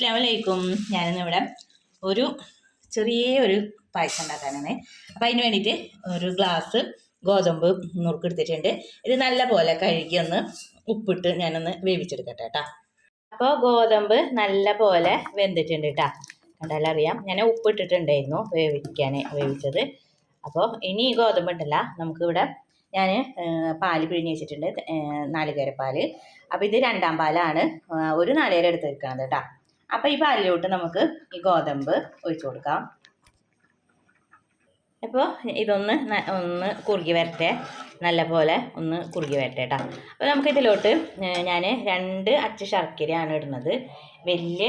അസ്സാം ഞാനിന്നിവിടെ ഒരു ചെറിയ ഒരു പായസം ഉണ്ടാക്കാനാണ്. അപ്പം അതിന് വേണ്ടിയിട്ട് ഒരു ഗ്ലാസ് ഗോതമ്പ് നുറുക്കെടുത്തിട്ടുണ്ട് ഇത് നല്ല പോലെ കഴുകി ഒന്ന് ഉപ്പിട്ട് ഞാനൊന്ന് വേവിച്ചെടുക്കട്ടെ കേട്ടോ അപ്പോൾ ഗോതമ്പ് നല്ല പോലെ വെന്തിട്ടുണ്ട് കേട്ടോ കണ്ടാലും അറിയാം. ഞാൻ ഉപ്പിട്ടിട്ടുണ്ടായിരുന്നു വേവിക്കാൻ വേവിച്ചത്. അപ്പോൾ ഇനി ഈ ഗോതമ്പ് ഉണ്ടല്ല നമുക്കിവിടെ ഞാൻ പാൽ പിഴിഞ്ഞ് വെച്ചിട്ടുണ്ട്. നാലുകര നാളികേര പാൽ അപ്പോൾ ഇത് രണ്ടാം പാലാണ് ഒരു നാളികേരം എടുത്ത് വെക്കണത് കേട്ടോ അപ്പോൾ ഈ പാലിലോട്ട് നമുക്ക് ഈ ഗോതമ്പ് ഒഴിച്ചു കൊടുക്കാം. അപ്പോൾ ഇതൊന്ന് ഒന്ന് കുറുകി വരട്ടെ. നല്ല പോലെ ഒന്ന് കുറുകി വരട്ടെ കേട്ടോ അപ്പോൾ നമുക്ക് ഇതിലോട്ട് ഞാൻ രണ്ട് അച്ച് ശർക്കരയാണ് ഇടുന്നത്. വലിയ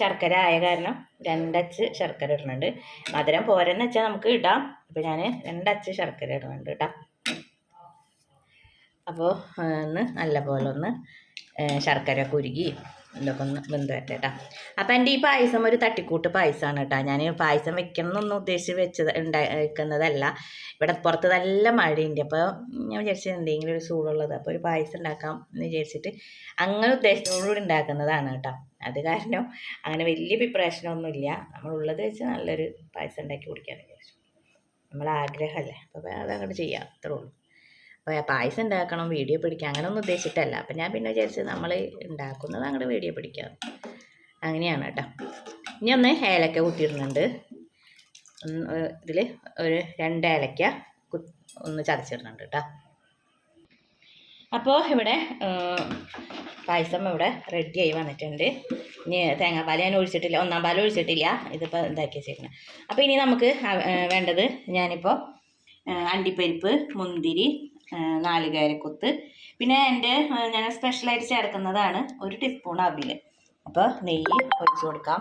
ശർക്കര ആയ കാരണം രണ്ടച്ച് ശർക്കര ഇടുന്നുണ്ട്. മധുരം പോരെന്ന് വെച്ചാൽ നമുക്ക് ഇടാം. അപ്പോൾ ഞാൻ രണ്ടച്ച് ശർക്കര ഇടുന്നുണ്ട് കേട്ടോ അപ്പോൾ ഒന്ന് നല്ല പോലെ ഒന്ന് ശർക്കര കുരുകി ഇതൊക്കെ ഒന്ന് വെന്ത് വരട്ടെ കേട്ടോ അപ്പം എന്റെ ഈ പായസം ഒരു തട്ടിക്കൂട്ട് പായസമാണ് കേട്ടോ. ഞാൻ പായസം വെക്കണം എന്നൊന്നും ഉദ്ദേശിച്ച് വെച്ചത് ഉണ്ടാക്കുന്നതല്ല ഇവിടെ പുറത്ത് നല്ല മഴയുണ്ട്. അപ്പോൾ ഞാൻ വിചാരിച്ചത് എന്തെങ്കിലും ഒരു സൂടുള്ളത് അപ്പോൾ ഒരു പായസം ഉണ്ടാക്കാം എന്ന് വിചാരിച്ചിട്ട് അങ്ങനെ ഉദ്ദേശത്തോടുകൂടി ഉണ്ടാക്കുന്നതാണ് കേട്ടോ. അത് കാരണം അങ്ങനെ വലിയ പ്രിപ്പറേഷനൊന്നുമില്ല. നമ്മളുള്ളത് വെച്ച് നല്ലൊരു പായസം ഉണ്ടാക്കി കുടിക്കാമെന്ന് വിചാരിച്ചു. നമ്മളാഗ്രഹമല്ലേ. അപ്പോൾ അതങ്ങോട്ട് ചെയ്യാം. അത്രേ ഉള്ളൂ. പായസം ഉണ്ടാക്കണം വീഡിയോ പിടിക്കാം അങ്ങനെയൊന്നും ഉദ്ദേശിച്ചിട്ടല്ല. അപ്പം ഞാൻ പിന്നെ വിചാരിച്ചത് നമ്മൾ ഉണ്ടാക്കുന്നത് അങ്ങോട്ട് വീഡിയോ പിടിക്കാം. അങ്ങനെയാണ് കേട്ടോ ഇനി ഒന്ന് ഏലക്ക കുത്തിയിടുന്നുണ്ട് ഇതിൽ ഒരു രണ്ട് ഏലക്ക ഒന്ന് ചതച്ചിടുന്നുണ്ട് കേട്ടോ അപ്പോൾ ഇവിടെ പായസം ഇവിടെ റെഡിയായി വന്നിട്ടുണ്ട്. ഇനി തേങ്ങാപ്പാൽ ഞാൻ ഒഴിച്ചിട്ടില്ല ഒന്നാം പാൽ ഒഴിച്ചിട്ടില്ല. ഇതിപ്പോൾ ഇതാക്കി വെച്ചിരിക്കുന്നത് അപ്പോൾ ഇനി നമുക്ക് വേണ്ടത് ഞാനിപ്പോൾ അണ്ടിപ്പരിപ്പ് മുന്തിരി നാളികേരക്കൊത്ത്. പിന്നെ എന്റെ ഞാൻ സ്പെഷ്യലായിട്ട് ചേർക്കുന്നതാണ് ഒരു ടീസ്പൂൺ അവിൽ അപ്പോൾ നെയ്യ് ഒഴിച്ച് കൊടുക്കാം.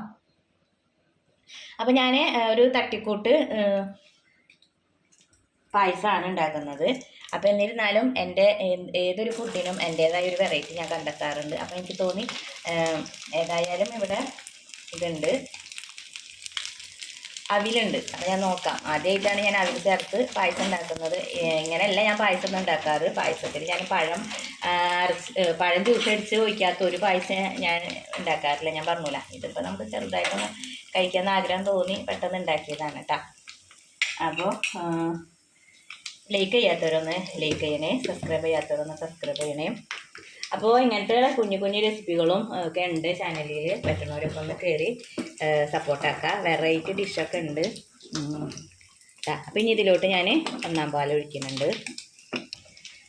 അപ്പോൾ ഞാൻ ഒരു തട്ടിക്കൂട്ട് പായസമാണ് ഉണ്ടാക്കുന്നത്. അപ്പോൾ എന്നിരുന്നാലും എന്റെ ഏതൊരു ഫുഡിനും എന്റേതായ ഒരു വെറൈറ്റി ഞാൻ കണ്ടെത്താറുണ്ട്. അപ്പോൾ എനിക്ക് തോന്നി ഏതായാലും ഇവിടെ ഇതുണ്ട്. അവിലുണ്ട്. അപ്പം ഞാൻ നോക്കാം. ആദ്യമായിട്ടാണ് ഞാൻ അവിൽ ചേർത്ത് പായസം ഉണ്ടാക്കുന്നത്. ഇങ്ങനെയല്ല ഞാൻ പായസം ഉണ്ടാക്കാറ്. പായസത്തിൽ ഞാൻ പഴം അരച്ച് പഴം ജ്യൂസ് അടിച്ച് ഒഴിക്കാത്ത ഒരു പായസം ഞാൻ ഉണ്ടാക്കാറില്ല. ഞാൻ പറഞ്ഞില്ല ഇതിപ്പോൾ നമുക്ക് ചെറുതായിട്ടൊന്ന് കഴിക്കാൻ ആഗ്രഹം തോന്നി പെട്ടെന്ന് ഉണ്ടാക്കിയതാണ് കേട്ടോ അപ്പോൾ ലൈക്ക് ചെയ്യാത്തവരൊന്ന് ലൈക്ക് ചെയ്യണേ. സബ്സ്ക്രൈബ് ചെയ്യാത്തവരൊന്ന് സബ്സ്ക്രൈബ് ചെയ്യണേ. അപ്പോൾ ഇങ്ങനത്തെ കുഞ്ഞു കുഞ്ഞു റെസിപ്പികളും ഒക്കെ ഉണ്ട് ചാനലിൽ പറ്റുന്നവരൊക്കെ ഒന്ന് കയറി സപ്പോർട്ടാക്കുക വെറൈറ്റി ഡിഷൊക്കെ ഉണ്ട്. അപ്പം ഇനി ഇതിലോട്ട് ഞാൻ ഒന്നാം പാൽ ഒഴിക്കുന്നുണ്ട്.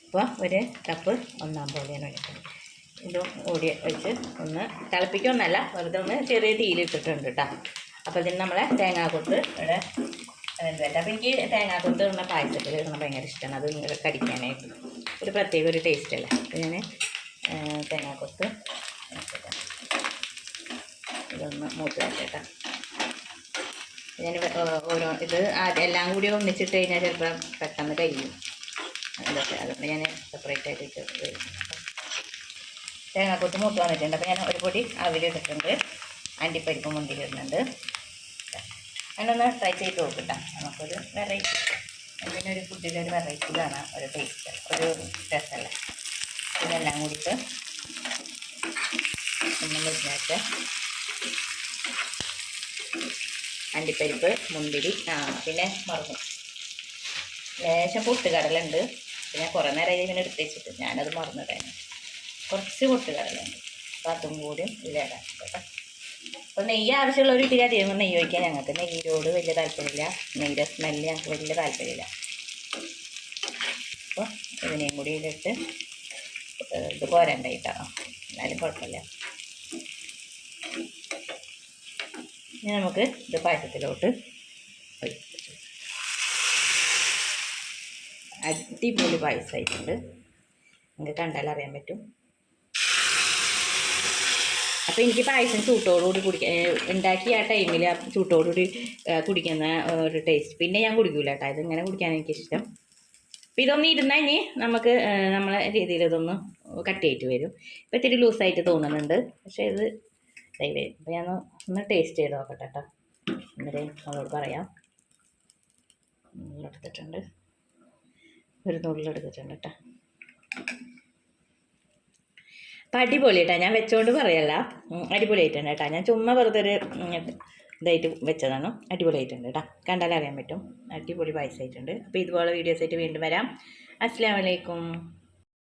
അപ്പോൾ ഒരു കപ്പ് ഒന്നാം ഞാൻ ഒഴിക്കുന്നത് ഇതും ഓടി വെച്ച് ഒന്ന് തിളപ്പിക്കൊന്നല്ല വെറുതെ ഒന്ന് ചെറിയ തീയിലിട്ടിട്ടുണ്ട് കേട്ടോ അപ്പോൾ ഇതിന് നമ്മളെ തേങ്ങാക്കൊത്ത് ഇവിടെ എന്താ അപ്പോൾ എനിക്ക് തേങ്ങാക്കൊത്ത് ഇടുന്ന പായസത്തിൽ ഇടുന്ന ഭയങ്കര ഇഷ്ടമാണ് അത് കടിക്കാനായിട്ട്. ഒരു പ്രത്യേക ഒരു ടേസ്റ്റ് അല്ല? അപ്പോൾ ഞാൻ തേങ്ങാക്കൊത്ത് കൊത്ത് ഇതൊന്ന് മൂത്ത് വെച്ചേട്ടാ. ഞാൻ ഓരോ ഇത് എല്ലാം കൂടി ഒന്നിച്ചിട്ട് കഴിഞ്ഞാൽ ചിലപ്പോൾ പെട്ടെന്ന് കഴിയും ഇതൊക്കെ അതുകൊണ്ട് ഞാൻ സെപ്പറേറ്റ് ആയിട്ട് ഇട്ട് വരും. തേങ്ങാക്കൊത്ത് മൂത്ത് വന്നിട്ടുണ്ട്. അപ്പോൾ ഞാൻ ഒരു പൊടി അവിലിട്ടിട്ടുണ്ട് അണ്ടിപ്പരിപ്പ് മുന്തിരി ഇടുന്നുണ്ട്. ഒന്ന് ട്രൈ ചെയ്ത് നോക്കട്ടെ. നമുക്കൊരു വെറൈറ്റി. എന്തിനും ഒരു ഫുഡിലൊരു വെറൈറ്റി കാണാം ഒരു ടേസ്റ്റ് ഒരു രസമല്ല ഇതെല്ലാം കൂടിയിട്ട് നമ്മൾ ഇതിനകത്ത് അണ്ടിപ്പരിപ്പ് മുന്തിരി ആ പിന്നെ മറന്നു ലേശം പൊട്ടുകടലുണ്ട്. പിന്നെ കുറേ നേരം ഇതിങ്ങനെ എടുത്ത് വെച്ചിട്ട് ഞാനത് മറന്നിടാൻ കുറച്ച് പൊട്ടുകടലുണ്ട്. അപ്പം അതും കൂടി ഇതിലിടാം കേട്ടോ. അപ്പോൾ നെയ്യ് ആവശ്യമുള്ള ഒരു ഇട്ടില്ല അധികം നെയ്യ് ഒഴിക്കാൻ ഞങ്ങൾക്ക്. നെയ്യോട് വലിയ താല്പര്യമില്ല. നെയ്യുടെ സ്മെല്ല് ഞങ്ങൾക്ക് വലിയ താല്പര്യമില്ല. അപ്പോൾ ഇതിനെയും കൂടി ഇതിട്ട് ഇത് പോരണ്ടായിട്ടാണ് എന്നാലും കുഴപ്പമില്ല. ഇനി നമുക്ക് ഇത് പായസത്തിലോട്ട് അടിപൊളി പായസമായിട്ടുണ്ട് നിങ്ങൾക്ക് കണ്ടാൽ അറിയാൻ പറ്റും. അപ്പോൾ എനിക്ക് പായസം ചൂട്ടോടുകൂടി കുടിക്കാൻ ഉണ്ടാക്കിയ ആ ടൈമിൽ ആ ചൂട്ടോടുകൂടി കുടിക്കുന്ന ഒരു ടേസ്റ്റ് പിന്നെ ഞാൻ കുടിക്കൂല കേട്ടോ ഇതിങ്ങനെ കുടിക്കാൻ എനിക്കിഷ്ടം. അപ്പോൾ ഇതൊന്ന് ഇരുന്നാൽ ഇനി നമുക്ക് നമ്മളെ രീതിയിൽ ഇതൊന്ന് കട്ട് ചെയ്തിട്ട് വരും. ഇപ്പോൾ ഇത്തിരി ലൂസായിട്ട് തോന്നുന്നുണ്ട്. പക്ഷേ ഇത് ഇതായി അപ്പോൾ ഞാൻ ഒന്ന് ടേസ്റ്റ് ചെയ്ത് നോക്കട്ടെ കേട്ടോ എന്നിട്ട് അവളോട് പറയാം. എടുത്തിട്ടുണ്ട്. ഒരു നുള്ളിലെടുത്തിട്ടുണ്ട് കേട്ടോ അപ്പം അടിപൊളി കേട്ടോ ഞാൻ വെച്ചോണ്ട് പറയല്ല. അടിപൊളി അടിപൊളിയായിട്ടുണ്ട് കേട്ടോ. ഞാൻ ചുമ്മാ വെറുതെ ഒരു ഇതായിട്ട് വെച്ചതാണ്. അടിപൊളിയായിട്ടുണ്ട് കേട്ടോ. കണ്ടാലറിയാൻ പറ്റും. അടിപൊളി പായസമായിട്ടുണ്ട് അപ്പോൾ ഇതുപോലെ വീഡിയോസ് ആയിട്ട് വീണ്ടും വരാം. അസ്സാം വലൈക്കും